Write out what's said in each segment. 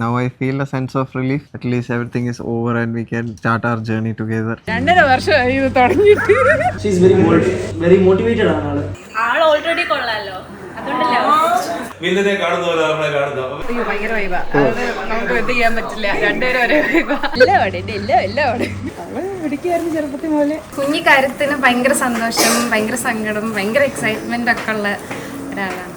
Now I feel a sense of relief. At least everything is over and we can start our journey together. രണ്ടര വർഷമായി ഇത് തുടങ്ങിയിട്ട് very very motivated ആണ് ആൾ ആൾ already കൊള്ളാലോ. അതുകൊണ്ടല്ലേ? വില്ലിനെ കാണുന്ന പോലെ നമ്മളെ കാണുന്നു അയ്യോ ഭയങ്കര വൈബ അത് നമുക്ക് എന്ത് ചെയ്യാൻ പറ്റില്ല. രണ്ടുപേരും ഒരേ വൈബ എല്ലാം അവിടെ എന്റെ എല്ലാം എല്ലാം അവിടെ അവൾ പിടിക്കായിരുന്നു ചെറുപ്പത്തിൽ പോലെ കുഞ്ഞി കാര്യത്തിന് ഭയങ്കര സന്തോഷം ഭയങ്കര സങ്കടം ഭയങ്കര എക്സൈറ്റ്മെന്റ് ഒക്കെ ഉള്ള ഒരാളാണ്.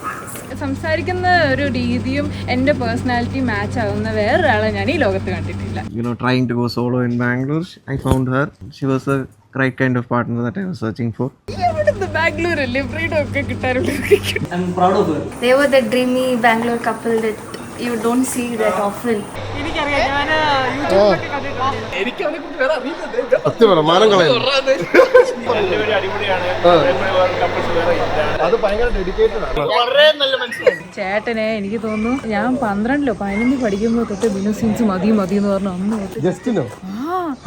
സംസാരിക്കുന്ന ഒരു രീതിയും എന്റെ പേഴ്സണാലിറ്റി മാച്ച് ആവുന്ന വേറൊരാളെ ഞാൻ ഈ ലോകത്ത് കണ്ടിട്ടില്ല. You know trying to go solo in Bangalore I found her. She was the right kind of partner that I was searching for. എവിടുന്ന് ബാംഗ്ലൂർ അല്ലേ ഫ്രീഡം ഒക്കെ കിട്ടാറുണ്ട് I'm proud of her They were the dreamy Bangalore couple that you don't see that often. എനിക്കറിയാം ഞാൻ യൂട്യൂബിലൊക്കെ കണ്ടിട്ടുണ്ട്. എനിക്ക് അവനെ കുറിച്ച് വേറെ അറിയുന്നത് സത്യമാണ് മാനം കളയുന്നു അത് ഭയങ്കര ഡെഡിക്കേറ്റഡ് ആണ്. ചേട്ടനെ എനിക്ക് തോന്നുന്നു ഞാൻ പന്ത്രണ്ടിലോ പതിനഞ്ച് പഠിക്കുമ്പോൾ തൊട്ട് ബിനു സീൻസ് മതി മതി എന്ന് പറഞ്ഞു അന്ന് തൊട്ട്. ജസ്റ്റിനോ?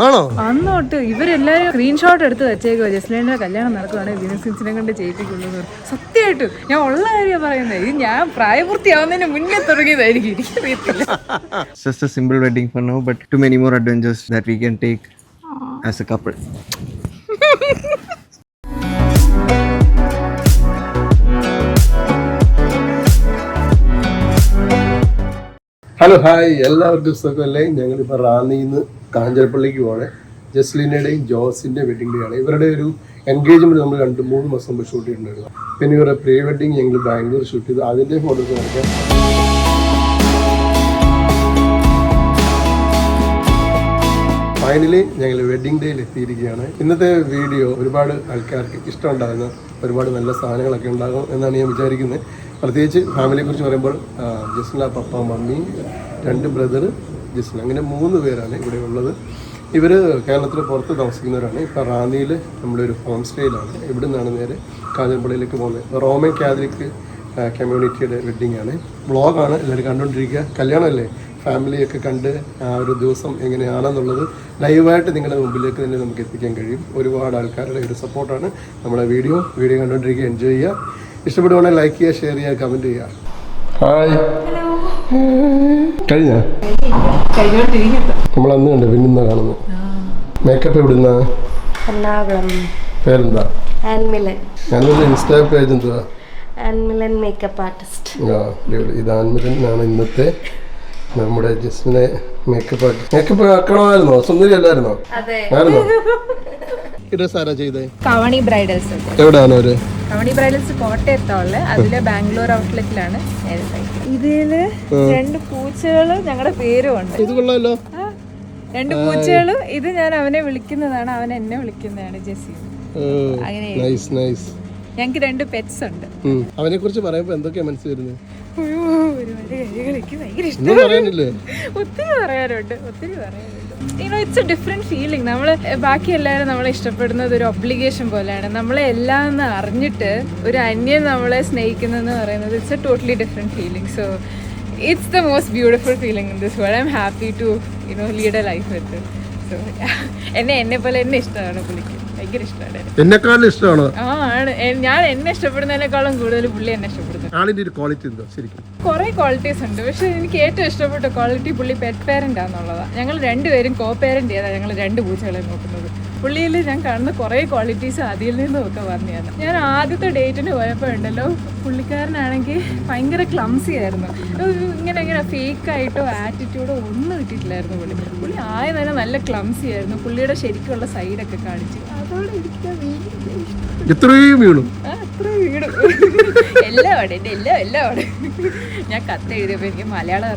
ആണോ? അന്ന് തൊട്ട് ഇവരെല്ലാരും സ്ക്രീൻഷോട്ട് എടുത്ത് വെച്ചേക്കോ ജസ്ലിന്റെ കല്യാണം നടക്കുവാണെങ്കിൽ ബിനു സീൻസിനെ കൊണ്ട് ചെയ്യിപ്പിക്കുള്ളൂ സത്യമായിട്ട് ഞാൻ ഉള്ള കാര്യം പറയുന്നത് ഇത് ഞാൻ പ്രായപൂർത്തിയാവുന്നതിന് മുന്നേ തുടങ്ങിയതായിരിക്കും. എനിക്കറിയത്തില്ല. Just a simple wedding for now, but too many more adventures that we can take as a couple. Hello hi എല്ലാവർക്കും സുഖമല്ലേ? ഞങ്ങളിപ്പോൾ റാന്നിയിൽ നിന്ന് കാഞ്ഞിരപ്പള്ളിക്ക് പോകണേ ജസ്ലിനയുടെയും ജോസിന്റെ വെഡിങ് ഡേ ആണ്. ഇവരുടെ ഒരു എൻഗേജ്മെന്റ് നമ്മൾ രണ്ട് മൂന്ന് മാസം മുമ്പ് ഷൂട്ട് ചെയ്തിട്ടുണ്ടായിരുന്നു. പിന്നെ ഇവരുടെ പ്രീ വെഡിങ് ഞങ്ങൾ ബാംഗ്ലൂർ ഷൂട്ട് ചെയ്തു. അതിന്റെ ഫോട്ടോസ് കാണിക്കാം. ഫൈനലി ഞങ്ങൾ വെഡിങ് ഡേയിൽ എത്തിയിരിക്കുകയാണ്. ഇന്നത്തെ വീഡിയോ ഒരുപാട് ആൾക്കാർക്ക് ഇഷ്ടമുണ്ടാകുന്ന ഒരുപാട് നല്ല സാധനങ്ങളൊക്കെ ഉണ്ടാകും എന്നാണ് ഞാൻ വിചാരിക്കുന്നത്. പ്രത്യേകിച്ച് ഫാമിലിയെ കുറിച്ച് പറയുമ്പോൾ ആ, ജസ്ല പപ്പ മമ്മി രണ്ട് ബ്രദർ ജസ്ല അങ്ങനെ മൂന്ന് പേരാണ് ഇവിടെ ഉള്ളത്. ഇവർ കേരളത്തിൽ പുറത്ത് താമസിക്കുന്നവരാണ്. ഇപ്പോൾ റാന്നിയിൽ നമ്മുടെ ഒരു ഹോം സ്റ്റേയിലാണ്. ഇവിടെ നിന്നാണ് നേരെ കാഞ്ഞിരപ്പള്ളിയിലേക്ക് പോകുന്നത്. റോമൻ കാതലിക് കമ്മ്യൂണിറ്റിയുടെ വെഡ്ഡിംഗ് ആണ്. വ്ളോഗാണ് എല്ലാവരും കണ്ടുകൊണ്ടിരിക്കുക കല്യാണമല്ലേ? ഫാമിലിയൊക്കെ കണ്ട് ആ ഒരു ദിവസം എങ്ങനെയാണെന്നുള്ളത് ലൈവായിട്ട് നിങ്ങളുടെ മുമ്പിലേക്ക് തന്നെ നമുക്ക് എത്തിക്കാൻ കഴിയും. ഒരുപാട് ആൾക്കാരുടെ ഒരു സപ്പോർട്ടാണ് നമ്മുടെ വീഡിയോ വീഡിയോ കണ്ടുകൊണ്ടിരിക്കുക എൻജോയ് ചെയ്യുക. ഇഷ്ടപ്പെടുവാണെങ്കിൽ ലൈക്ക് ചെയ്യുക ഷെയർ ചെയ്യുക കമന്റ് ചെയ്യുക. ഹായ് കഴിഞ്ഞ? നമ്മൾ അന്ന് കണ്ടു പിന്നെന്താ കാണുന്നു മേക്കപ്പ് എവിടുന്ന? പേരെന്താ. ഞാനൊരു ഇൻസ്റ്റാ പേജ് എന്തുവാ? And Milan makeup artist. ആ അടിപൊളി. ഇത് ആൻമിരനാണ് ഇന്നത്തെ നമ്മുടെ ജസ്മിനെ മേക്കപ്പ് മേക്കപ്പ് ആക്കണമായിരുന്നോ? സുന്ദരി അല്ലായിരുന്നോ ആയിരുന്നോ? ഈ ഡ്രസ് ആരാ ചെയ്തേ? കവണി ബ്രൈഡൽസ് എവിടെയാണ് അവർ? കവണി ബ്രൈഡൽസ് കോട്ടയത്തുള്ള അതിൽ ബാംഗ്ലൂർ ഔട്ട്ലെറ്റിലാണ് ഇതിൽ രണ്ട് പൂച്ചകൾ ഞങ്ങളുടെ പേരും ഉണ്ട്. ഇത് രണ്ട് പൂച്ചകളും. ഇത് ഞാൻ അവനെ വിളിക്കുന്നതാണ്. അവൻ എന്നെ വിളിക്കുന്നതാണ് ജെസ്സി. അങ്ങനെ നൈസ് നൈസ് ഞങ്ങൾക്ക് രണ്ട് പെറ്റ്സ് ഉണ്ട്. അവനെ കുറിച്ച് പറയുമ്പോ എന്തൊക്കെയാ മനസ്സിൽ വരുന്നത് അയ്യോ, ഒരുപാട് കാര്യങ്ങൾ എനിക്ക് ഭയങ്കര ഇഷ്ടം ഒന്നും പറയാനില്ലേ? ഒത്തിരി പറയാനുണ്ട്. ഒത്തിരി പറയാനുണ്ട്. You know it's a different feeling നമ്മൾ ബാക്കി എല്ലാവരും നമ്മളെ ഇഷ്ടപ്പെടുന്നത് ഒരു ഒബ്ലിഗേഷൻ പോലെയാണ്. നമ്മളെ എല്ലാം എന്ന് അറിഞ്ഞിട്ട് ഒരു അന്യൻ നമ്മളെ സ്നേഹിക്കുന്നതെന്ന് പറയുന്നത് it's a totally different feeling so it's the most beautiful feeling in this world I'm happy to you know lead a life with so എന്നെ എന്നെ പോലെ എന്നെ ഇഷ്ടമാണ് പുള്ളിക്ക്. ഭയങ്കര ഇഷ്ടമാണ്. എന്നെ. എന്നെക്കാളും ഇഷ്ടമാണോ? ആ ആണ്. എ- ഞാൻ എന്നെ ഇഷ്ടപ്പെടുന്നതിനേക്കാളും കൂടുതൽ പുള്ളി എന്നെ ഇഷ്ടപ്പെടുന്നു. ആളിന്റെ ഒരു ക്വാളിറ്റി എന്തോ ശരിക്കും. കുറെ ക്വാളിറ്റീസ് ഉണ്ട്. പക്ഷെ എനിക്ക് ഏറ്റവും ഇഷ്ടപ്പെട്ട ക്വാളിറ്റി പുള്ളി പെറ്റ് പേരന്റ് ആണെന്നുള്ളതാണ് ഞങ്ങൾ രണ്ടുപേരും കോ പാരന്റ് ചെയ്താൽ ഞങ്ങൾ രണ്ട് പൂച്ചകളെ നോക്കുന്നത്. പുള്ളിയിൽ ഞാൻ കാണുന്ന കുറേ ക്വാളിറ്റീസ് അതിൽ നിന്നും പറഞ്ഞതാണ്. ഞാൻ ആദ്യത്തെ ഡേറ്റിന് പോയപ്പോൾ ഉണ്ടല്ലോ പുള്ളിക്കാരനാണെങ്കിൽ ഭയങ്കര ക്ലംസി ആയിരുന്നു. ഇങ്ങനെ ഇങ്ങനെ ഫേക്ക് ആയിട്ടോ ആറ്റിറ്റ്യൂഡോ ഒന്നും കിട്ടിയിട്ടില്ലായിരുന്നു പുള്ളി. പുള്ളി ആയ തന്നെ നല്ല ക്ലംസി ആയിരുന്നു. പുള്ളിയുടെ ശരിക്കുള്ള സൈഡൊക്കെ കാണിച്ചു. അതോടെ എനിക്ക് ഇത്രയും വീണു. എല്ലാം അവിടെ എന്റെ എല്ലാം എല്ലാം അവിടെ ഞാൻ കത്ത് എഴുതിയപ്പോൾ എനിക്ക് മലയാളം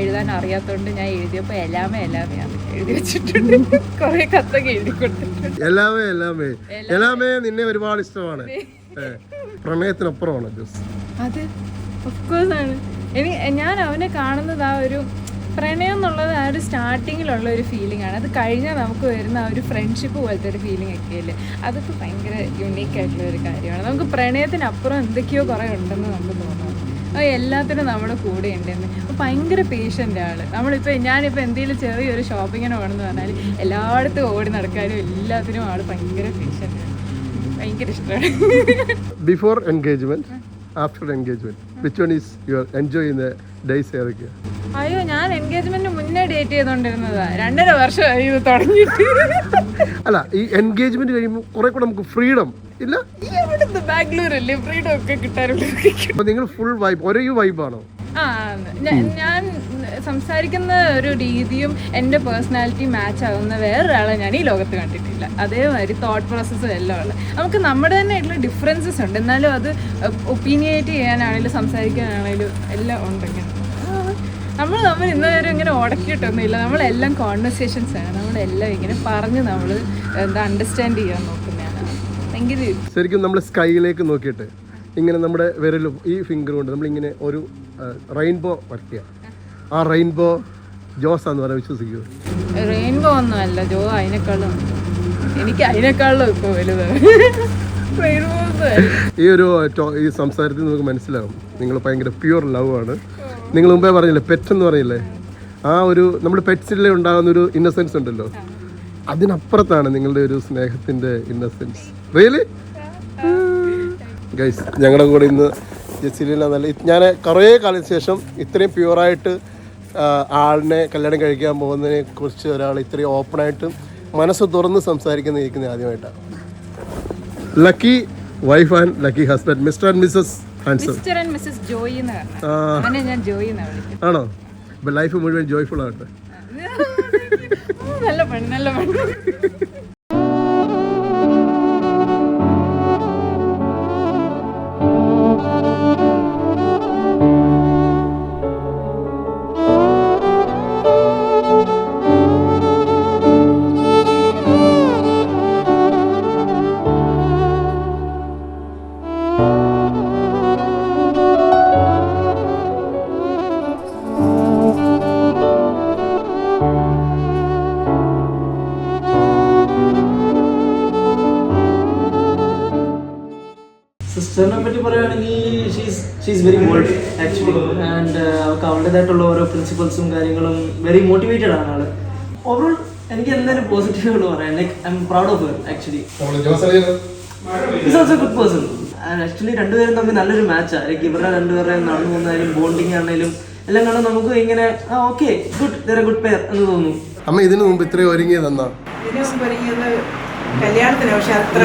എഴുതാൻ അറിയാത്തതുകൊണ്ട് ഞാൻ എഴുതിയപ്പോൾ എല്ലാമേ എല്ലാമേ എഴുതി വെച്ചിട്ടുണ്ട്. കുറേ കത്തൊക്കെ എഴുതി കൊടുത്തിട്ടുണ്ട്. എല്ലാമേ എല്ലാമേ. എല്ലാമേ. നിന്നെ ഒരുപാട് ഇഷ്ടമാണ്. പ്രണയത്തിനപ്പുറമാണ് അത് ഒഫ്കോഴ്സ് ആണ്. ഇനി ഞാൻ അവനെ കാണുന്നത് ആ ഒരു പ്രണയം എന്നുള്ളത് ആ ഒരു സ്റ്റാർട്ടിങ്ങിലുള്ള ഒരു ഫീലിംഗ് ആണ്. അത് കഴിഞ്ഞാൽ നമുക്ക് വരുന്ന ആ ഒരു ഫ്രണ്ട്ഷിപ്പ് പോലത്തെ ഒരു ഫീലിംഗ് ഒക്കെ അല്ലേ? അതൊക്കെ ഭയങ്കര യുണീക്ക് ആയിട്ടുള്ള ഒരു കാര്യമാണ്. നമുക്ക് പ്രണയത്തിനപ്പുറം എന്തൊക്കെയോ കുറേ ഉണ്ടെന്ന് നമുക്ക് തോന്നുന്നു അപ്പോൾ എല്ലാത്തിനും നമ്മുടെ കൂടെ ഉണ്ടെന്ന്. അപ്പോൾ ഭയങ്കര പേഷ്യന്റ് ആൾ നമ്മളിപ്പോൾ ഞാനിപ്പോൾ എന്തെങ്കിലും ചെറിയൊരു ഷോപ്പിങ്ങിന് പോകണമെന്ന് പറഞ്ഞാൽ എല്ലായിടത്തും ഓടി നടക്കാനും എല്ലാത്തിനും ആൾ ഭയങ്കര പേഷ്യന്റ് ആണ്. ഭയങ്കര ഇഷ്ടമാണ്. Before engagement after engagement which one is your enjoy ചെയ്യുന്ന ഡേയ്സ് ഏതൊക്കെയാണ് അയ്യോ ഞാൻ എൻഗേജ്മെന്റ് മുന്നേ ഡേറ്റ് ചെയ്തോണ്ടിരുന്നതാ. രണ്ടര വർഷമായി ഇത് തുടങ്ങിയിട്ട്. അല്ല ഈ എൻഗേജ്മെന്റ് കഴിയുമ്പോൾ കുറെ കൂടെ നമുക്ക് ഫ്രീഡം ഇല്ല? ബാംഗ്ലൂരല്ലേ ബാംഗ്ലൂർ അല്ലേ ഫ്രീഡം ഒക്കെ കിട്ടാറുള്ളൂ അപ്പൊ നിങ്ങൾ ഫുൾ വൈബ് ഒരേ വൈബാണോ ആ ഞാൻ സംസാരിക്കുന്ന ഒരു രീതിയും എന്റെ പേഴ്സണാലിറ്റി മാച്ച് ആകുന്ന വേറൊരാളെ ഞാൻ ഈ ലോകത്ത് കണ്ടിട്ടില്ല. അതേമാതിരി തോട്ട് പ്രോസസ്സും എല്ലാം ഉള്ളത് നമുക്ക് നമ്മുടെ തന്നെ ആയിട്ടുള്ള ഡിഫറൻസസ് ഉണ്ട്. എന്നാലും അത് ഒപ്പീനിയേറ്റ് ചെയ്യാനാണെങ്കിലും സംസാരിക്കാനാണെങ്കിലും എല്ലാം ഉണ്ടെങ്കിൽ. നമ്മൾ നമ്മൾ ഇന്ന് വരെ ഇങ്ങനെ ഉടക്കിയിട്ടൊന്നുമില്ല നമ്മളെല്ലാം കോൺവെർസേഷൻസ് ആണ്. നമ്മളെല്ലാം ഇങ്ങനെ പറഞ്ഞ് നമ്മൾ എന്താ അണ്ടർസ്റ്റാൻഡ് ചെയ്യാൻ നോക്കുന്നതാണ്. ശരിക്കും നമ്മൾ സ്കൈയിലേക്ക് നോക്കിയിട്ട് ഇങ്ങനെ നമ്മുടെ വിരലും ഈ ഫിംഗർ കൊണ്ട് നമ്മളിങ്ങനെ ഒരു റെയിൻബോ വരയ്ക്കുക. ആ റെയിൻബോ ജോസ് എന്ന് പറയാൻ വിശ്വസിക്കൂ. റെയിൻബോ ഒന്നുമല്ല ജോ അതിനേക്കാളും. എനിക്ക് അതിനേക്കാളും ഇപ്പൊ വലുത്. ഈ ഒരു ഈ സംസാരത്തിൽ നമുക്ക് മനസ്സിലാകും നിങ്ങൾ ഭയങ്കര പ്യുവർ ലവ് ആണ്. നിങ്ങൾ മുമ്പേ പറഞ്ഞില്ലേ പെറ്റ് എന്ന് പറയില്ലേ ആ ഒരു നമ്മുടെ പെറ്റ്സിലെ ഉണ്ടാകുന്ന ഒരു ഇന്നസെൻസ് ഉണ്ടല്ലോ. അതിനപ്പുറത്താണ് നിങ്ങളുടെ ഒരു സ്നേഹത്തിന്റെ ഇന്നസെൻസ് റിയലി ഗൈസ് ഞങ്ങളുടെ കൂടെ ഇന്ന് ജസീലിന നല്ല ഞാൻ കുറേ കാലത്തിന് ശേഷം ഇത്രയും പ്യുവറായിട്ട് ആളിനെ കല്യാണം കഴിക്കാൻ പോകുന്നതിനെ കുറിച്ച് ഒരാൾ ഇത്രയും ഓപ്പണായിട്ട് മനസ്സ് തുറന്ന് സംസാരിക്കുന്ന ഇരിക്കുന്നത് ആദ്യമായിട്ടാണ്. Lucky wife and lucky husband mister and missus Hanson ആണോ? ലൈഫ് മുഴുവൻ ജോയ്ഫുൾ ആകട്ടെ. നല്ല പെണ്ണ് നല്ല പണി അവളുടേതായിട്ടുള്ള ഓരോ പ്രിൻസിപ്പൾസും കാര്യങ്ങളും വെരി മോട്ടിവേറ്റഡ് ആണ് ആൾ. ഓവറോൾ എനിക്ക് എന്തായാലും പോസിറ്റീവുകൾ പറയാം. Like I'm proud of her actually is also good person actually രണ്ടുപേരും തമ്മിൽ നല്ലൊരു മാച്ചാണ് ലൈക്ക് ഇവരുടെ രണ്ടുപേരുടെയും നടന്നു പോകുന്നതായാലും ബോണ്ടിങ് ആണെങ്കിലും എല്ലാം കാണാൻ നമുക്ക് ഇങ്ങനെ ആ okay good they're a good pair എന്ന് തോന്നുന്നു അമ്മ ഇതിനു മുമ്പ് ഇത്രയും ഒരുങ്ങിയത് എന്നാ? ഇതിനു മുമ്പ് ഒരുങ്ങിയത് കല്യാണത്തിന് പക്ഷെ അത്ര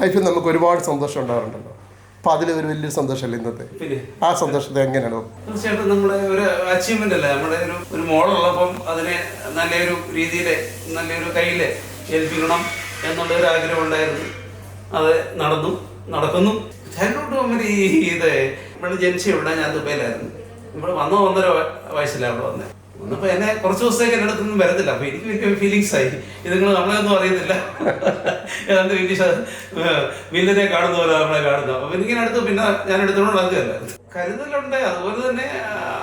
ലൈഫിൽ നമുക്ക് ഒരുപാട് സന്തോഷം ഉണ്ടാവാറുണ്ടല്ലോ അപ്പൊ അതിൽ ഒരു വലിയൊരു സന്തോഷമല്ലേ ഇന്നത്തെ? ആ സന്തോഷത്തെ എങ്ങനെയാണോ? തീർച്ചയായിട്ടും നമ്മുടെ ഒരു അച്ചീവ്മെന്റ് അല്ലേ? നമ്മുടെ ഒരു ഒരു മോളുള്ളപ്പം അതിനെ നല്ലൊരു രീതിയിൽ നല്ലൊരു കയ്യിൽ ഏൽപ്പിക്കണം എന്നുള്ള ഒരു ആഗ്രഹം ഉണ്ടായിരുന്നു. അത് നടന്നു നടക്കുന്നു. ചൈൽഡ്ഹുഡ് ഈ ഇത് ഇവിടെ ജനിച്ച ഇവിടെ ഞാൻ ദുബൈയിലായിരുന്നു. ഇവിടെ വന്ന ഒന്നര വയസ്സിലാണ് അവിടെ വന്നത് വന്നപ്പോൾ എന്നെ കുറച്ച് ദിവസത്തേക്ക് എന്റെ അടുത്തൊന്നും വരത്തില്ല. അപ്പൊ എനിക്ക് വലിയ ഫീലിങ്സ് ആയി. ഇത് നിങ്ങൾ നമ്മളെയൊന്നും അറിയുന്നില്ല. ഏതാണ്ട് വലിയ വില്ലനെ കാണുന്ന പോലെ നമ്മളെ കാണുന്നു. അപ്പൊ എനിക്കിങ്ങനെ അടുത്ത് പിന്നെ ഞാൻ എടുത്തോണ്ട് നടക്കുകയല്ലായിരുന്നു കരുതലുണ്ട്. അതുപോലെ തന്നെ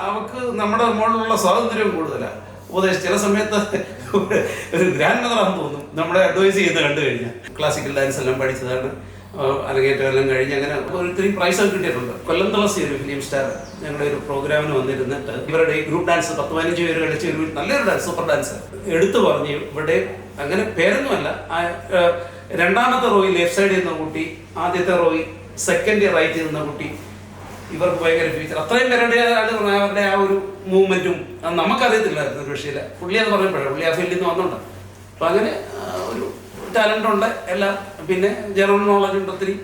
അവക്ക് നമ്മുടെ മുകളിലുള്ള സ്വാതന്ത്ര്യം കൂടുതലാണ് ഉപദേശം ചില സമയത്ത് ഒരു ഗ്രാൻഡ് മദറാണെന്ന് തോന്നും. നമ്മളെ അഡ്വൈസ് ചെയ്ത് കണ്ടു കഴിഞ്ഞാൽ. ക്ലാസിക്കൽ ഡാൻസ് എല്ലാം പഠിച്ചതാണ്. അരങ്ങേറ്റം എല്ലാം കഴിഞ്ഞ് അങ്ങനെ ഒരു ഇത്രയും പ്രൈസ് ഒക്കെ കിട്ടിയിട്ടുണ്ട്. കൊല്ലം തുളസി ഒരു ഫിലിം സ്റ്റാർ ഞങ്ങളുടെ ഒരു പ്രോഗ്രാമിന് വന്നിരുന്നിട്ട് ഇവരുടെ ഗ്രൂപ്പ് ഡാൻസ് പത്ത് പതിനഞ്ച് പേര് കളിച്ച ഒരു നല്ലൊരു ഡാൻസ് സൂപ്പർ ഡാൻസ് എടുത്തു പറഞ്ഞു ഇവിടെ അങ്ങനെ പേരൊന്നുമല്ല. രണ്ടാമത്തെ റോയിൽ ലെഫ്റ്റ് സൈഡിൽ നിന്ന കുട്ടി ആദ്യത്തെ റോയിൽ സെക്കൻഡ് റൈറ്റിൽ നിന്ന കുട്ടി ഇവർക്ക് ഭയങ്കര ഫ്യൂച്ചർ അത്രയും പേരുടെ അവരുടെ ആ ഒരു മൂവ്മെന്റും നമുക്കറിയത്തില്ലായിരുന്നു ഒരു വിഷയമില്ല പുള്ളി അത് പറഞ്ഞപ്പോഴാണ് പുള്ളി ആ ഫീൽഡിൽ നിന്ന് വന്നുണ്ട്. അപ്പൊ അങ്ങനെ ഒരു ടാലന്റ് ഉണ്ട്. എല്ലാം പിന്നെ ജനറൽ നോളജ് ഉണ്ട് ഒത്തിരി.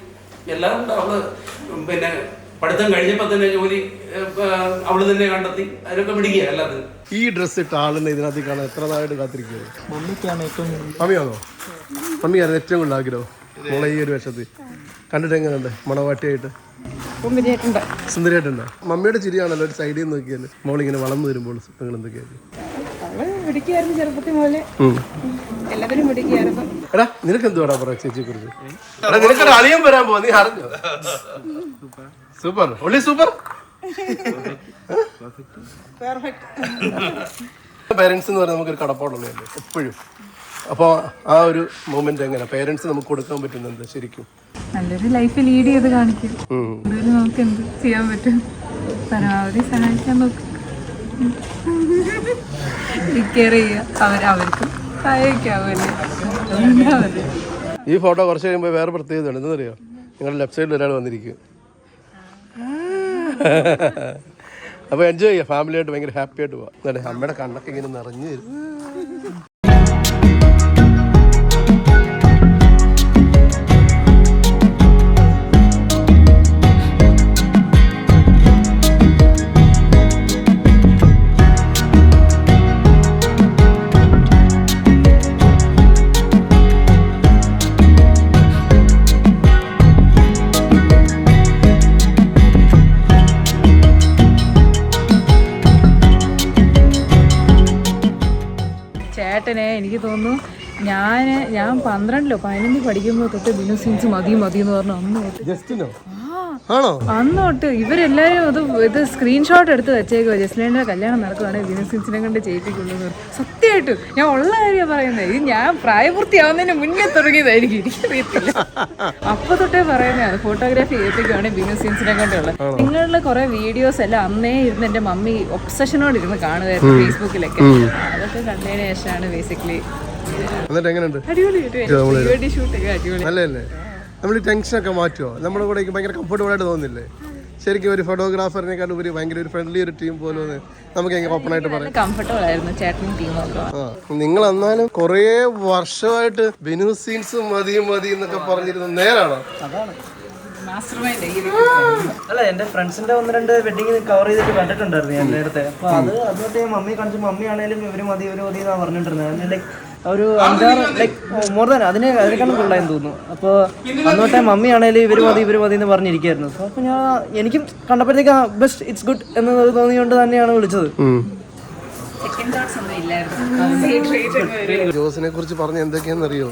എല്ലാം ഉണ്ട്. അവൾ പിന്നെ പഠിത്തം കഴിഞ്ഞപ്പോൾ തന്നെ ജോലി അവൾ തന്നെ കണ്ടെത്തി. അതിനൊക്കെ പിടിക്കുക എല്ലാത്തിനും. ഈ ഡ്രസ് ഇട്ട ആളിനെ ഇതിനകത്ത് കാണാൻ എത്ര നാളായിട്ട് കാത്തിരിക്കുന്നത് മമ്മിക്കാണ് ഏറ്റവും കൂടുതൽ. മമ്മിയാണോ? മമ്മിയായിരുന്നു ഏറ്റവും കൂടുതൽ ആഗ്രഹം. മോളെ ഈ ഒരു വേഷത്തിൽ. കണ്ടിട്ട് എങ്ങനെയുണ്ട്? മണവാട്ടിയായിട്ട്? സുന്ദരിയായിട്ടുണ്ടോ. മമ്മിയുടെ ചിരിയാണല്ലോ ഒരു സൈഡിൽ നിന്ന് നോക്കിയാൽ മോളിങ്ങനെ വളർന്നു വരുമ്പോൾ നിങ്ങൾ എന്തൊക്കെയായിരുന്നു ചെറുപ്പത്തിൽ പോലെ എല്ലാവരും എടാ നിനക്ക് എന്തുവാടാ പറയാ ചേച്ചിയെ കുറിച്ച് എടാ നിനക്കൊരു അളിയൻ വരാൻ പോവാ നീ അറിഞ്ഞോ? സൂപ്പർ. Only super? പേരൻസ് എന്ന് പറഞ്ഞാൽ നമുക്കൊരു കടപ്പാടുള്ളതല്ലേ എപ്പോഴും. അപ്പോൾ ആ ഒരു മൂമെന്റ് എങ്ങനെ? പേരൻസ് നമുക്ക് കൊടുക്കാൻ പറ്റുന്നുണ്ട് ശരിക്കും. നല്ലൊരു ലൈഫ് ലീഡ് ചെയ്ത് കാണിക്കും. നമുക്ക് എന്ത് ചെയ്യാൻ പറ്റും? പരമാവധി സഹായിക്കാൻ നോക്കും. കെയർ ചെയ്യുക. അവർ അവർക്കും ഈ ഫോട്ടോ കുറച്ച് കഴിയുമ്പോൾ വേറെ പ്രത്യേകതയാണ് എന്നറിയോ നിങ്ങളുടെ ലെഫ്റ്റ് സൈഡിൽ ഒരാൾ വന്നിരിക്കും. അപ്പോൾ എൻജോയ് ചെയ്യുക. ഫാമിലിയായിട്ട് ഭയങ്കര ഹാപ്പി ആയിട്ട് പോവാം. എന്നിട്ട് അമ്മയുടെ കണ്ണൊക്കെ ഇങ്ങനെ നിറഞ്ഞു വരും. ഞാൻ ഞാൻ പന്ത്രണ്ടിലോ പതിനഞ്ച് പഠിക്കുമ്പോൾ തൊട്ട് ബിനു സീൻസ് മതി മതി എന്ന് പറഞ്ഞു അന്ന് തൊട്ട്. ജസ്റ്റിനോ? ആണോ? അന്ന് തൊട്ട് ഇവരെല്ലാരും അത് ഇത് സ്ക്രീൻഷോട്ട് എടുത്ത് വെച്ചേക്കോ ജസ്ലിന്റെ കല്യാണം നടക്കുകയാണെങ്കിൽ ബിനു സീൻസിനെ കൊണ്ട് ചെയ്യിപ്പിക്കുള്ളൂ സത്യമായിട്ട് ഞാൻ ഉള്ള കാര്യം പറയുന്നത് ഇത് ഞാൻ പ്രായപൂർത്തിയാവുന്നതിന് മുന്നേ തുടങ്ങിയതായിരിക്കും. എനിക്കറിയത്തില്ല. അപ്പൊ തൊട്ടേ പറയുന്നതാണ് ഫോട്ടോഗ്രാഫി ചെയ്യിപ്പിക്കുകയാണെങ്കിൽ ബിനു സീൻസിനെ കൊണ്ടുള്ള. നിങ്ങളുടെ കുറെ വീഡിയോസ് എല്ലാം അന്നേ ഇരുന്ന് എന്റെ മമ്മി ഒബ്സഷനോട് ഇരുന്ന് കാണുമായിരുന്നു ഫേസ്ബുക്കിലൊക്കെ അതൊക്കെ കണ്ടതിന് ശേഷമാണ് ബേസിക്കലി എന്നിട്ട് എങ്ങനെയുണ്ട്? അടിപൊളി പ്രീ അടിപൊളി നല്ലതല്ലേ? നമ്മൾ ഈ ടെൻഷനൊക്കെ മാറ്റുമോ നമ്മുടെ കൂടെ ഭയങ്കര കംഫർട്ടബിൾ ആയിട്ട് തോന്നുന്നില്ലേ ശരിക്കും ഒരു ഫോട്ടോഗ്രാഫറിനെക്കാളും ഒരു ഭയങ്കര ഒരു ഫ്രണ്ട്ലി ഒരു ടീം പോലെ ഒന്ന് നമുക്ക് എങ്ങനെ ഓപ്പൺ ആയിട്ട് പറയാം. കംഫർട്ടബിൾ ആയിരുന്നു ചേട്ടനും ടീമൊക്കെ നിങ്ങൾ എന്നാലും കുറേ വർഷമായിട്ട് ബിനു സീൻസ് മതി മതി എന്നൊക്കെ പറഞ്ഞിരുന്നു നേരാണോ? അല്ല എന്റെ ഫ്രണ്ട്സിന്റെ ഒന്ന് രണ്ട് വെഡിങ് കവർ ചെയ്തിട്ട് കണ്ടിട്ടുണ്ടായിരുന്നു ഞാൻ നേരത്തെ. അപ്പൊ അത് അതുകൊണ്ട് മമ്മി കാണിച്ചു മമ്മി ആണെങ്കിലും ഇവർ മതി ഇവർ മതി എന്നാ പറഞ്ഞിട്ടുണ്ടായിരുന്നു. ലൈക്ക് ഒരു അഞ്ചാറ് ലൈക്ക് മോർ ദാൻ അതിനെ അതിനേക്കാളും കൂടുതലായെന്ന് തോന്നുന്നു. അപ്പോൾ അന്നോട്ടെ മമ്മി ആണെങ്കിലും ഇവർ മതി ഇവർ മതി എന്ന് പറഞ്ഞിരിക്കുകയായിരുന്നു. സോ അപ്പോൾ ഞാൻ എനിക്കും കണ്ടപ്പോഴത്തേക്ക് ബെസ്റ്റ് ഇറ്റ്സ് ഗുഡ് എന്ന് തോന്നിയോണ്ട് തന്നെയാണ് വിളിച്ചത്. ജോസിനെ കുറിച്ച് പറഞ്ഞ എന്തൊക്കെയാണെന്ന് അറിയോ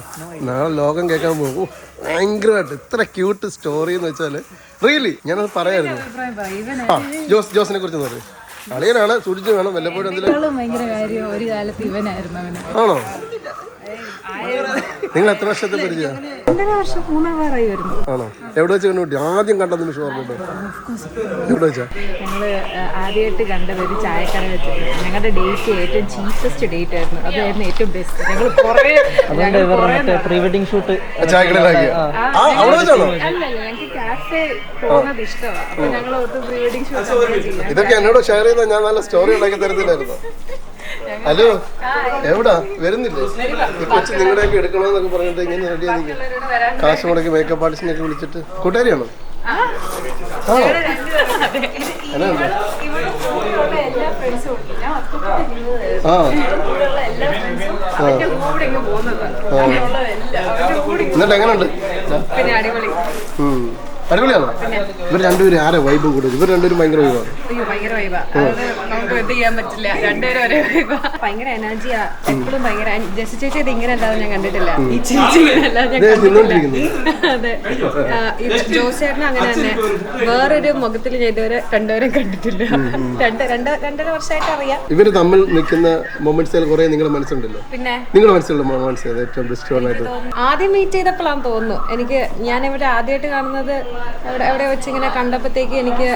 നാളെ ലോകം കേൾക്കാൻ പോകും. ഭയങ്കരമായിട്ട്. ഇത്ര ക്യൂട്ട് സ്റ്റോറി എന്ന് വെച്ചാൽ. റിയലി ഞാനത് പറയായിരുന്നു. ആ ജോസ് ജോസിനെ കുറിച്ച് പറയും. അളിയനാണ് സൂചിച്ചു വേണം വല്ലപ്പോഴും എന്തെങ്കിലും ഇവളും ഭയങ്കര കാര്യം ഒരു കാലത്ത് ഇവനായിരുന്നു അവന്. ആണോ? നിങ്ങൾ എത്ര വർഷത്തെ പരിചയം? ആണോ? എവിടെ വെച്ച് കണ്ടുപിട്ടി ആദ്യം കണ്ട നിമിഷം ഓർമ്മയുണ്ടോ? എവിടെ വെച്ചാ? ഞങ്ങൾ ആദ്യമായിട്ട് കണ്ടത് ഒരു ചായക്കട വെച്ചിട്ട്. ഞങ്ങളുടെ ഡേറ്റ് ഏറ്റവും ചീപ്പസ്റ്റ് ഡേറ്റ് ആയിരുന്നു. അതായിരുന്നു ഏറ്റവും ബെസ്റ്റ് ഞങ്ങൾ കുറേ പ്രീ വെഡിങ് ഷൂട്ട് ചായക്കടയിലാക്കിയ ഞങ്ങൾക്ക് കാഫേ പോകുന്നത് ഇഷ്ടമാണ് അപ്പൊ ഞങ്ങൾ പ്രീ വെഡിങ് ഷൂട്ട് ഇതൊക്കെ എന്നോട് ഷെയർ ചെയ്താൽ ഞാൻ നല്ല സ്റ്റോറി ഉണ്ടാക്കി തരത്തില്ലായിരുന്നു? ഹലോ. എവിടാ? വരുന്നില്ലേ? കൊച്ചു നിങ്ങളുടെയൊക്കെ എടുക്കണമെന്നൊക്കെ പറഞ്ഞിട്ട് ഇങ്ങനെ റെഡി ആയിരിക്കും കാശ് മുടക്കി മേക്കപ്പ് ആർട്ടിസ്റ്റിനെയൊക്കെ വിളിച്ചിട്ട്. കൂട്ടുകാരിയാണോ? ആണോ? എന്നാ ആ. എന്നിട്ട് എങ്ങനെയുണ്ട് പിന്നെ അടിപൊളി. ഉം. അടിപൊളിയാണോ? ഇവർ രണ്ടുപേരും ആരാ വൈബ് കൂടുതൽ? ഇവർ രണ്ടുപേരും ഭയങ്കര വൈബാണ് അയ്യോ ഭയങ്കര വൈബാ നമുക്ക് എന്ത് ചെയ്യാൻ പറ്റില്ല. രണ്ടുപേരും ഒരേ വൈബാ ഭയങ്കര എനർജിയാ എപ്പോഴും ഭയങ്കര ജസ്റ്റ് ചേച്ചി ഇത് ഇങ്ങനെ അല്ലാതെ ഞാൻ കണ്ടിട്ടില്ല. ഈ ചേച്ചി ഇങ്ങനെ അല്ലാതെ ഞാൻ കണ്ടിട്ടില്ല. അതെ. ജോസേട്ടന് അങ്ങനെ തന്നെ. വേറൊരു മുഖത്തിൽ ഞാൻ ഇതുവരെ രണ്ടുപേരും കണ്ടിട്ടില്ല. രണ്ട് രണ്ട് രണ്ടര വർഷമായിട്ട് അറിയാം. ഇവർ തമ്മിൽ നിൽക്കുന്ന മൊമെന്റ്സ് കുറെ നിങ്ങളുടെ മനസ്സുണ്ടല്ലോ? പിന്നെ? നിങ്ങളുടെ മനസ്സിലുള്ള മൊമെന്റ്സ് ഏറ്റവും ബെസ്റ്റ് ആയിട്ട്? ആദ്യം മീറ്റ് ചെയ്തപ്പോഴാണ് തോന്നുന്നു. എനിക്ക് ഞാൻ ഇവിടെ ആദ്യമായിട്ട് കാണുന്നത് എവിടെ എവിടെ വെച്ച് ഇങ്ങനെ കണ്ടപ്പോഴത്തേക്ക് എനിക്ക്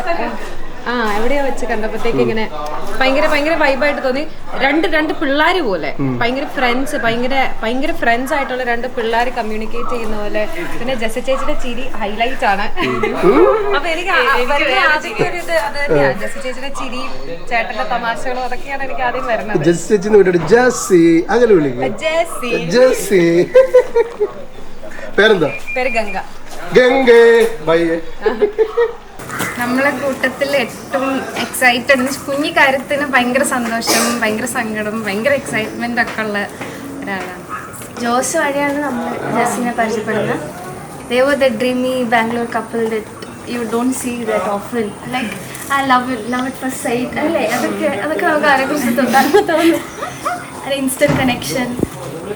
ആ എവിടെയോ വെച്ച് കണ്ടപ്പോഴത്തേക്ക് ഇങ്ങനെ ഭയങ്കര ഭയങ്കര വൈബായിട്ട് തോന്നി. രണ്ട് രണ്ട് പിള്ളേർ പോലെ. ഭയങ്കര ഫ്രണ്ട്സ് ഭയങ്കര ഭയങ്കര ഫ്രണ്ട്സ് ആയിട്ടുള്ള രണ്ട് പിള്ളേർ കമ്മ്യൂണിക്കേറ്റ് ചെയ്യുന്ന പോലെ. പിന്നെ ജസ ചേച്ചിയുടെ ചിരി ഹൈലൈറ്റ് ആണ്. അപ്പൊ എനിക്ക് ആദ്യത്തെ ഒരു ഇത് അത് തന്നെയാണ് ജസ ചേച്ചിയുടെ ചിരി ചേട്ടന്റെ തമാശകളും അതൊക്കെയാണ് എനിക്ക് ആദ്യം വരുന്നത്. ചേച്ചി ജസ്സി അങ്ങനെ വിളിക്കും. ജസ്സി. ജസ്സി. പേരെന്താ? പേര് ഗംഗ. ഗംഗേ ബൈയെ നമ്മളെ കൂട്ടത്തിൽ ഏറ്റവും എക്സൈറ്റഡ് കുഞ്ഞി കാര്യത്തിന് ഭയങ്കര സന്തോഷം ഭയങ്കര സങ്കടം ഭയങ്കര എക്സൈറ്റ്മെന്റ് ഒക്കെ ഉള്ള ഒരാളാണ്. ജോസ് വഴിയാണ് നമ്മൾ ജസ്സിനെ പരിചയപ്പെടുന്നത്. They were the dreamy Bangalore couple that you don't see that often like I love it love it first sight അല്ലേ? അതൊക്കെ അതൊക്കെ നമുക്ക് ആരെ കുറിച്ച് തോന്നുന്നു an instant connection.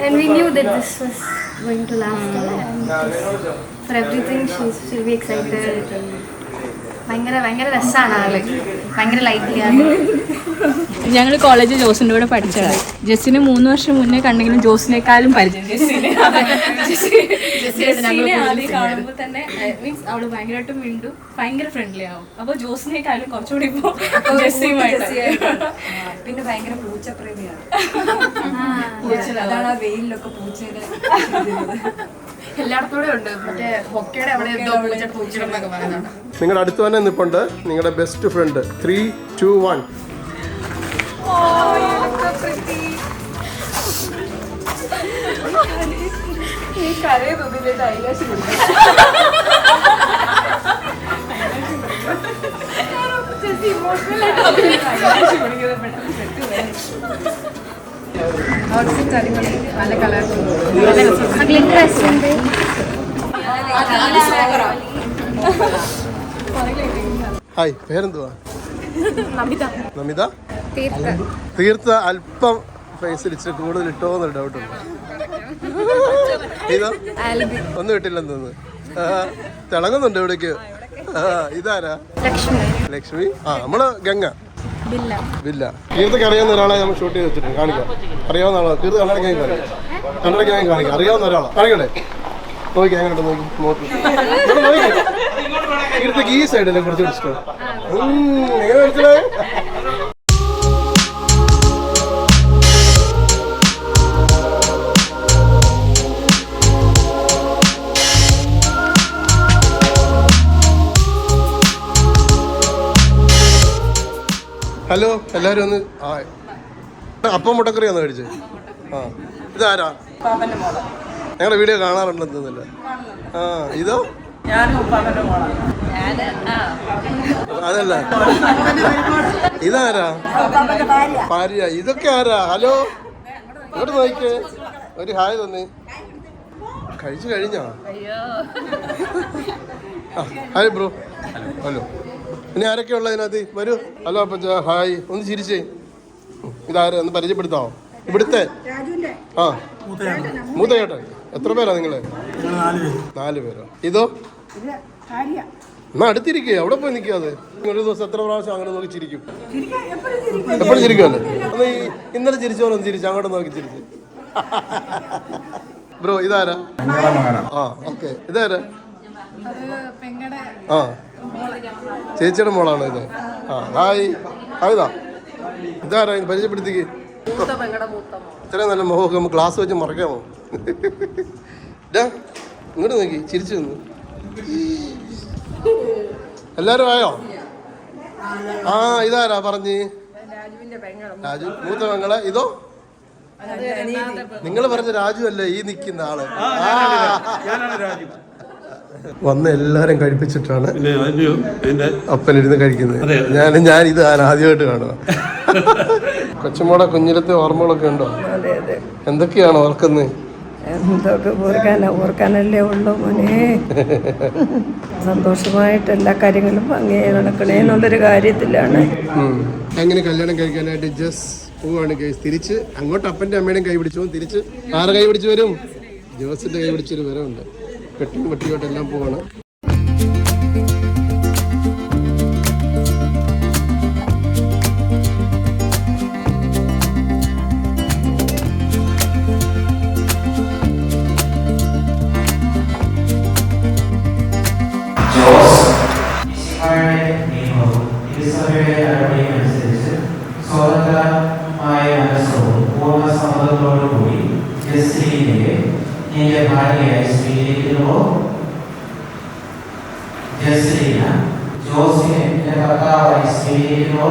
And we knew that this was going to last and for everything she's, she'll be excited. ഭയങ്കര ഭയങ്കര രസമാണ് ആൾ. ഭയങ്കര ലൈറ്റ്ലിയാണ് ഞങ്ങൾ കോളേജിൽ ജോസിന്റെ കൂടെ പഠിച്ചതാണ് ജസ്സിന് മൂന്ന് വർഷം മുന്നേ കണ്ടെങ്കിലും ജോസിനേക്കാളും പരിചയം. ജസ്സിനെ ആദ്യം കാണുമ്പോൾ തന്നെ മീൻസ് അവൾ ഭയങ്കരമായിട്ടും മിണ്ടും ഭയങ്കര ഫ്രണ്ട്ലി ആവും. അപ്പോൾ ജോസിനേക്കാളും കുറച്ചുകൂടി ഇപ്പോൾ പിന്നെ ഭയങ്കര പൂച്ചപ്രേമിയാണ്. അതാണ് ആ വെയിലൊക്കെ പൂച്ചയുടെ എല്ലായിടത്തൂടെ ഉണ്ട്. മറ്റേ ഹൊക്കയുടെ അവിടെ എന്തോ പൂച്ച പൂച്ചിടന്നൊക്കെ പറയുന്നുണ്ട് നിങ്ങളുടെ അടുത്ത് തന്നെ നിൽപ്പുണ്ട് നിങ്ങളുടെ best friend three two one ഈ കരയൊന്നുമില്ല ഐലാശ് ഔട്ട്ഫിറ്റ് അടിപൊളി നല്ല കളർ ഗ്ലിറ്റർ ഉണ്ട് ഹായ് പേരെന്തുവാ? നമിത. തീർത്ത. അല്പം ഫേസിൽ ഇച്ചിരി കൂടുതൽ ഇട്ടോ എന്നൊരു ഡൗട്ട് ഉണ്ട്. ഇതോ ഒന്നും ഇട്ടില്ലെന്ന് തോന്നുന്നു. തിളങ്ങുന്നുണ്ട് ഇവിടേക്ക്? ഇതാരാ? ലക്ഷ്മി. ലക്ഷ്മി? ആ നമ്മൾ ഗംഗ. ബില്ല. കീർത്തിക്ക് അറിയാവുന്ന ഒരാളെ നമ്മൾ ഷൂട്ട് ചെയ്ത് വെച്ചിട്ടുണ്ട്. കാണിക്കാം. അറിയാവുന്ന ആളാണ് കീർത്തി കണ്ണടയ്ക്ക് വാങ്ങി കാണിക്കാം. കണ്ണടയ്ക്ക് കാണിക്കാം. അറിയാവുന്ന ഒരാളാണ് കാണിക്കട്ടെ? നോക്കി അങ്ങോട്ട് നോക്കി നോക്കി. കീർത്തിക്ക് ഈ സൈഡിലെ കുറച്ച് ഇഷ്ടം? എങ്ങനെ മനസ്സിലായി ഹലോ എല്ലാവരും ഒന്ന് ആ. അപ്പം മുട്ടക്കറിയാന്ന് കഴിച്ചത് ആ. ഇതാരാ? പാപ്പന്റെ മോൾ. ഞങ്ങളുടെ വീഡിയോ കാണാറുണ്ടെന്ന് തോന്നുന്നില്ല. ആ ഇതോ? അതല്ല. ഇതാരാ? ഭാര്യ. ഭാര്യ. ഇതൊക്കെ ആരാ? ഹലോ. ഇവിടെ നോക്കിയേ. ഒരു ഹായ് തന്നെ. കഴിച്ചു കഴിഞ്ഞോ? Hi bro. ഹലോ. ഇനി ആരൊക്കെ അതിനകത്ത് വരൂ. ഹലോ അപ്പച്ച ഹായ്. ഒന്ന് ചിരിച്ചേ. ഇതാരാ? ഒന്ന് പരിചയപ്പെടുത്താമോ ഇവിടുത്തെ? ആ. മൂത്ത ചേട്ടൻ. എത്ര പേരാ നിങ്ങൾ? നാല് പേരോ. ഇതോ? എന്നാ അടുത്തിരിക്കേ. അവിടെ പോയി നിൽക്കാതെ ഒരു ദിവസം എത്ര പ്രാവശ്യം അങ്ങനെ നോക്കി ചിരിക്കും? എപ്പോഴും ചിരിക്കുമല്ലേ അന്ന് ഈ ഇന്നലെ ചിരിച്ച പോലെ ഒന്ന് ചിരിച്ചു. അങ്ങോട്ട് നോക്കി ചിരിച്ചു. ബ്രോ ഇതാരാ? ആ ഓക്കെ. ഇതാരാ? ആ. ചേച്ചിയുടെ മോളാണ് ഇത്. ആ ഹായ്. ഹായ്താ ഇതാരാ? ഇത് പരിചയപ്പെടുത്തിക്ക്. ഇത്രയും നല്ല മുഖമൊക്കെ നമുക്ക് ഗ്ലാസ് വെച്ച് മറക്കാമോ? ഡാ ഇങ്ങോട്ട് നോക്കി. ചിരിച്ചു നിന്ന്. എല്ലാരും ആയോ? ആ ഇതാരാ പറഞ്ഞ്? രാജു മൂത്ത പെങ്ങളെ ഇതോ? നിങ്ങൾ പറഞ്ഞ രാജു അല്ലേ ഈ നിൽക്കുന്ന ആൾ? വന്ന് എല്ലാരും കഴിപ്പിച്ചിട്ടാണ് അപ്പനിരുന്ന് കഴിക്കുന്നത്. ഞാൻ ഞാൻ ഇത് ഞാൻ ആദ്യമായിട്ട് കാണുക കൊച്ചുമോടെ കുഞ്ഞിലത്തെ ഓർമ്മകളൊക്കെ ഉണ്ടോ? എന്തൊക്കെയാണ് ഓർക്കുന്നത് എന്തൊക്കെ ഓർക്കാനാ? ഓർക്കാനല്ലേ ഉള്ളൂ മോനെ. സന്തോഷമായിട്ട് എല്ലാ കാര്യങ്ങളും ഭംഗിയായി നടക്കണേ എന്നുള്ളൊരു കാര്യത്തിലാണ്. ഉം. അങ്ങനെ കല്യാണം കഴിക്കാനായിട്ട് ജസ് പോവാണ് കേസ് തിരിച്ച് അങ്ങോട്ട് അപ്പന്റെ അമ്മയുടെയും കൈ പിടിച്ചു തിരിച്ച് ആറ് കൈ പിടിച്ചു വരും? ജോസിന്റെ കൈ പിടിച്ചൊരു വരവുണ്ട്. പെട്ടിയും പെട്ടിയോട്ട് എല്ലാം പോവാണ് സ്വതന്ത്രമായ മനസ്സോടും പൂർണ സമ്മതത്തോടുകൂടി ये जो भाई है इसलिए वो जैसे ही ना जो से बतावा इसलिए वो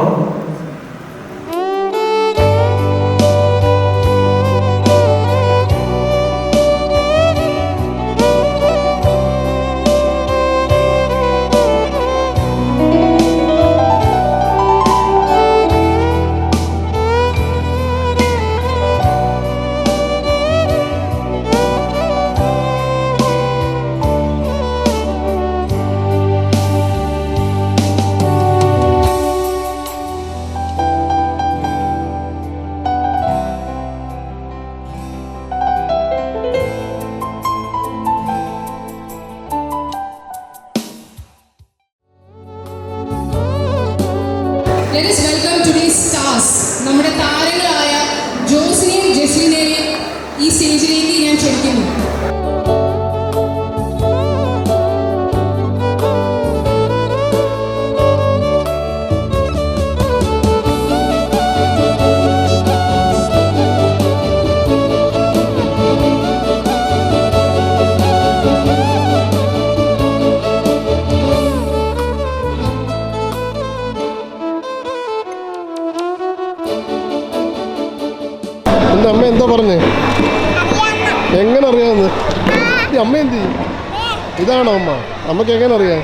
ഇതാണോ അമ്മ? അമ്മയ്ക്ക് എങ്ങനെ അറിയാം.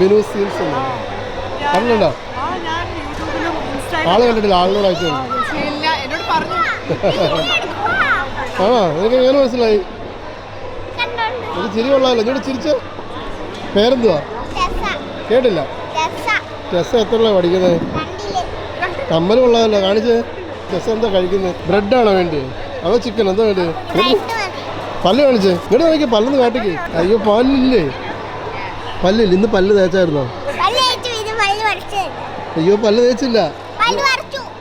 ബിനു. സീൽസ് ഇൻസ്റ്റാ ആൾ കണ്ടിട്ടില്ല ആളിനോട് അയച്ചു ആണോ നിനക്ക് എങ്ങനെ മനസ്സിലായി? ഒരു ചിരി കൊള്ളാമല്ലോ എന്നോട് ചിരിച്ച്. പേരെന്തുവാ? കേട്ടില്ല. ചെസ് എത്രയുള്ള പഠിക്കുന്നത്? കമ്മൽ കൊള്ളാമല്ലോ. കാണിച്ച്. ചെസ് എന്താ കഴിക്കുന്നത്? ബ്രെഡാണോ വേണ്ടി? അതോ ചിക്കൻ? എന്താ വേണ്ടി? പല്ല് കാണിച്ചേ. ഇങ്ങോട്ട് നോക്കി പല്ലെന്ന് കാട്ടിക്ക്. അയ്യോ പല്ലില്ലേ? പല്ലില്ല? ഇന്ന് പല്ല് തേച്ചായിരുന്നോ? അയ്യോ പല്ല് തേച്ചില്ല.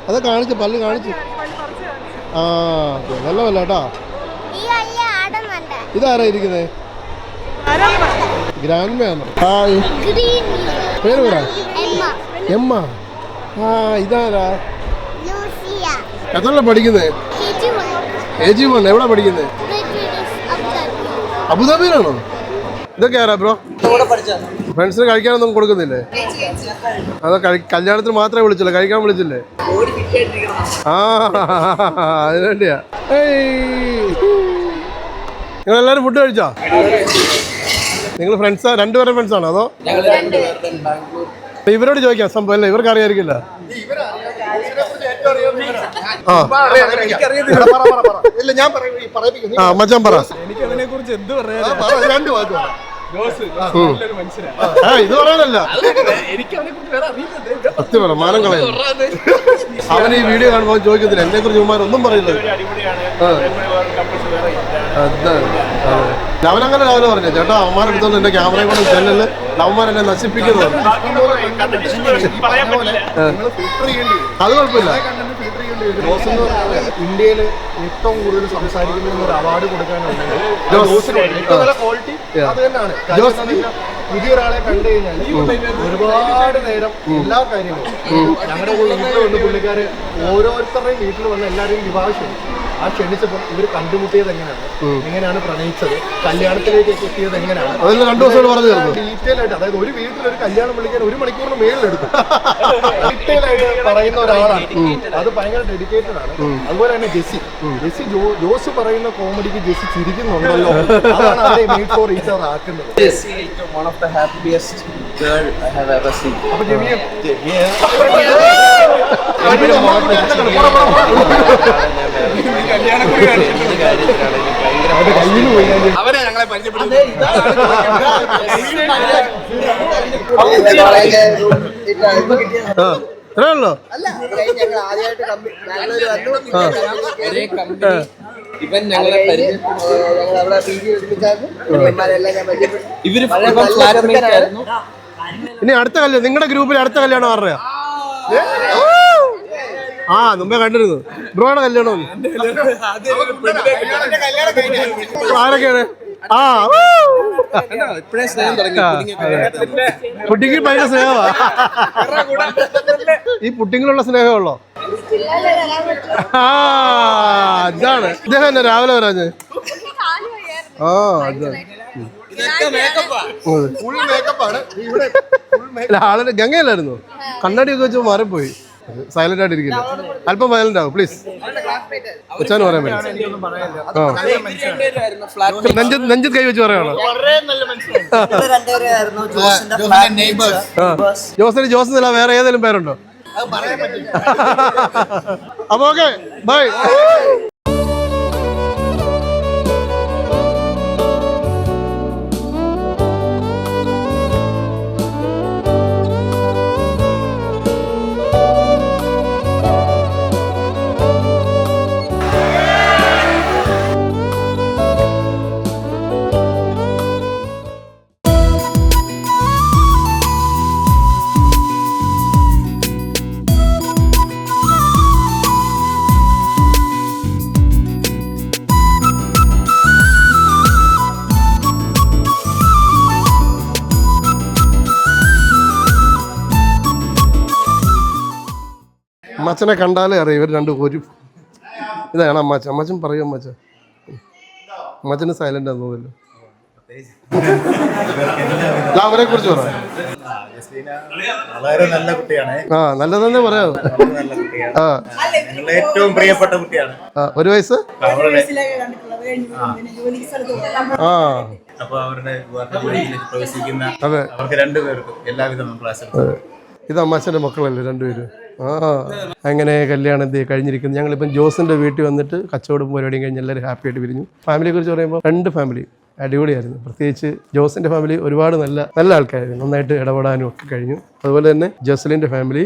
അതെ കാണിച്ചു പല്ല് കാണിച്ചു. ആ നല്ല പല്ല കേട്ടാ ഇതാരാ ഇരിക്കുന്നേ? ഗ്രാൻഡ് ഹായ് പേര് പറ. എമ്മ. ആ ഇതാരാ? എത്ര എ ജി വൺ. എവിടെ പഠിക്കുന്നത് അബുദാബിയിലാണോ? ഇതൊക്കെ ആരാ ബ്രോ ഫ്രണ്ട്സിന് കഴിക്കാനൊന്നും കൊടുക്കുന്നില്ലേ? അത് കല്യാണത്തിന് മാത്രമേ വിളിച്ചില്ല കഴിക്കാൻ വിളിച്ചില്ലേ? ആ അതിനുവേണ്ടിയാ. നിങ്ങൾ എല്ലാവരും ഫുഡ് കഴിച്ചോ? നിങ്ങൾ ഫ്രണ്ട്സാ രണ്ടുപേരും ഫ്രണ്ട്സ് ആണോ അതോ? ഇവരോട് ചോദിക്കാം സംഭവം അല്ലേ? ഇവർക്ക് അറിയായിരിക്കില്ല ആ. ആ മച്ചാൻ പറ. രണ്ട് വാക്ക് പറ. ഉം. ആ ഇത് പറയാനല്ല. സത്യം പറ മാനം കളയുന്നു അവൻ ഈ വീഡിയോ കാണുമ്പോൾ ചോദിക്കത്തില്ല എന്നെ കുറിച്ച് ഒന്നും പറയില്ല ആ. അതാണ്. അതെ. അവനങ്ങനെ രാവിലെ പറഞ്ഞു ചേട്ടാ അവന്മാരെ എടുത്തോണ്ട് എന്റെ ക്യാമറയെ കൊണ്ട് ചെല്ലല് അവന്മാർ എന്നെ നശിപ്പിക്കുന്നു. അത് കുഴപ്പമില്ല. ഇന്ത്യയിൽ ഏറ്റവും കൂടുതൽ സംസാരിക്കുന്ന ഒരു അവാർഡ് കൊടുക്കാനുണ്ടെങ്കിൽ പുതിയൊരാളെ കണ്ടു കഴിഞ്ഞാൽ ഒരുപാട് നേരം എല്ലാ കാര്യങ്ങളും. ഞങ്ങളുടെ വീട്ടിൽ വന്ന് പുള്ളിക്കാര്. ഓരോരുത്തരുടെയും വീട്ടിൽ വന്ന് എല്ലാവരെയും വിവാഹം ആ ക്ഷണിച്ചപ്പോൾ ഇവർ കണ്ടുമുട്ടിയത് എങ്ങനെയാണ്? എങ്ങനെയാണ് പ്രണയിച്ചത്? കല്യാണത്തിലേക്ക് എത്തിയത് എങ്ങനെയാണ്? അതെല്ലാം രണ്ടു ദിവസം പറഞ്ഞു തീർന്നു ഡീറ്റെയിൽ ആയിട്ട് അതായത് ഒരു വീട്ടിൽ ഒരു കല്യാണം വിളിക്കാൻ ഒരു മണിക്കൂറിന് മേളിലെടുക്കും. ഡീറ്റെയിൽ ആയിട്ട് പറയുന്ന ഒരാളാണ്. അത് ഭയങ്കര ഡെഡിക്കേറ്റഡ് ആണ്. അതുപോലെ തന്നെ ജെസ്സി. ജെസ്സി ജോസ് പറയുന്ന കോമഡിക്ക് ജെസ്സി ചിരിക്കുന്നുണ്ടല്ലോ. അതാണ് ഫോർ ഈച്ച് അവർ ആക്കുന്നത്. One of the happiest girl I have ever seen. അവരെ ഞങ്ങളെ ഒരേ കമ്പനി ഇവൻ ഞങ്ങളെ ഇവർ ഫ്ലാറ്റ്മേറ്റ് ആയിരുന്നു. ഇനി അടുത്ത കല്യാണം നിങ്ങളുടെ ഗ്രൂപ്പിൽ അടുത്ത കല്യാണം ആരുടെയാ ആ മുമ്പേ കണ്ടിരുന്നു. ബ്രോയുടെ കല്യാണം ആരൊക്കെയാണ്? ആ ഇപ്പഴേ സ്നേഹം തുടങ്ങി പുട്ടിങ്ങിൽ ഭയങ്കര സ്നേഹമാ. ഈ പുട്ടിങ്ങിലുള്ള സ്നേഹമുള്ളോ ആ ഇതാണ്. ഇദ്ദേഹം രാവിലെ വരാഞ്ഞ്. ആ അതാണ് ഫുൾ ഗംഗയിലായിരുന്നു കണ്ണാടി കണ്ണാടിയൊക്കെ വെച്ച് മാറിപ്പോയി. സൈലന്റ് ആയിട്ട് ഇരിക്കില്ല അല്പം വയലന്റ് ആവും പ്ലീസ് ഉച്ചാന്ന് പറയാൻ പറ്റും നെഞ്ചത്ത് നെഞ്ചത്ത് കൈ വെച്ച് പറയണോ ആ. ജോസിന് ജോസ് എന്നല്ല വേറെ ഏതെങ്കിലും പേരുണ്ടോ? അപ്പൊ ഓക്കെ ബൈ അമ്മച്ചനെ കണ്ടാലേ അറിയാം. ഇവർ രണ്ടു ഒരു ഇതാണ് അമ്മാച്ച അമ്മച്ചൻ പറയും അമ്മച്ച അമ്മച്ചന് സൈലന്റ് ആണെന്ന് തോന്നുന്നു. അവരെ കുറിച്ച് പറയാം വളരെ നല്ല കുട്ടിയാണ്. ആ നല്ലതെന്നെ പറയാം ആ. ഏറ്റവും പ്രിയപ്പെട്ട കുട്ടിയാണ്. ഒരു വയസ്സ്? ആ. അപ്പൊ അവരുടെ പ്രവേശിക്കുന്ന അവർക്ക് രണ്ടുപേർക്കും എല്ലാവിധ ഇത് അമ്മാച്ചന്റെ മക്കളല്ലേ രണ്ടുപേരും? ആ അങ്ങനെ കല്യാണം കഴിഞ്ഞിരിക്കുന്നു. ഞങ്ങളിപ്പം ജോസിന്റെ വീട്ടിൽ വന്നിട്ട് കച്ചവടം പരിപാടിയും കഴിഞ്ഞ് എല്ലാവരും ഹാപ്പി ആയിട്ട് പിരിഞ്ഞു. ഫാമിലിയെ കുറിച്ച് പറയുമ്പോൾ രണ്ട് ഫാമിലി അടിപൊളിയായിരുന്നു. പ്രത്യേകിച്ച് ജോസിന്റെ ഫാമിലി ഒരുപാട് നല്ല നല്ല ആൾക്കാരായിരുന്നു. നന്നായിട്ട് ഇടപെടാനും ഒക്കെ കഴിഞ്ഞു. അതുപോലെ തന്നെ ജസ്ലിന്റെ ഫാമിലി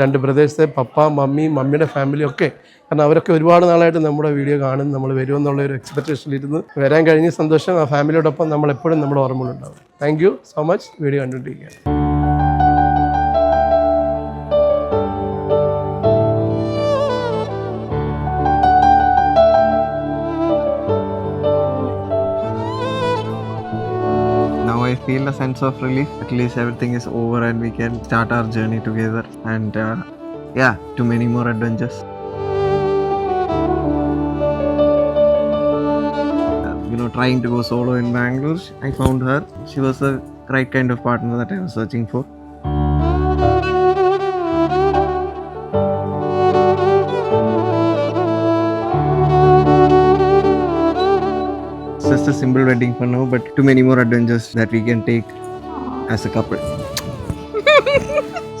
രണ്ട് പ്രദേശത്തെ പപ്പ മമ്മി മമ്മിയുടെ ഫാമിലി ഒക്കെ. കാരണം അവരൊക്കെ ഒരുപാട് നാളായിട്ട് നമ്മുടെ വീഡിയോ കാണും നമ്മൾ വരുമെന്നുള്ള ഒരു എക്സ്പെക്ടേഷനിലിരുന്ന് വരാൻ കഴിഞ്ഞ സന്തോഷം ആ ഫാമിലിയോടൊപ്പം നമ്മൾ എപ്പോഴും നമ്മുടെ ഓർമ്മകളുണ്ടാവും thank you so much video കണ്ടുകൊണ്ടിരിക്കുക feel a sense of relief. At least everything is over and we can start our journey together. And uh, yeah, to many more adventures. Uh, you know, trying to go solo in Bangalore, I found her. She was the right kind of partner that I was searching for. Just a simple wedding for now, but too many more adventures that we can take as a couple.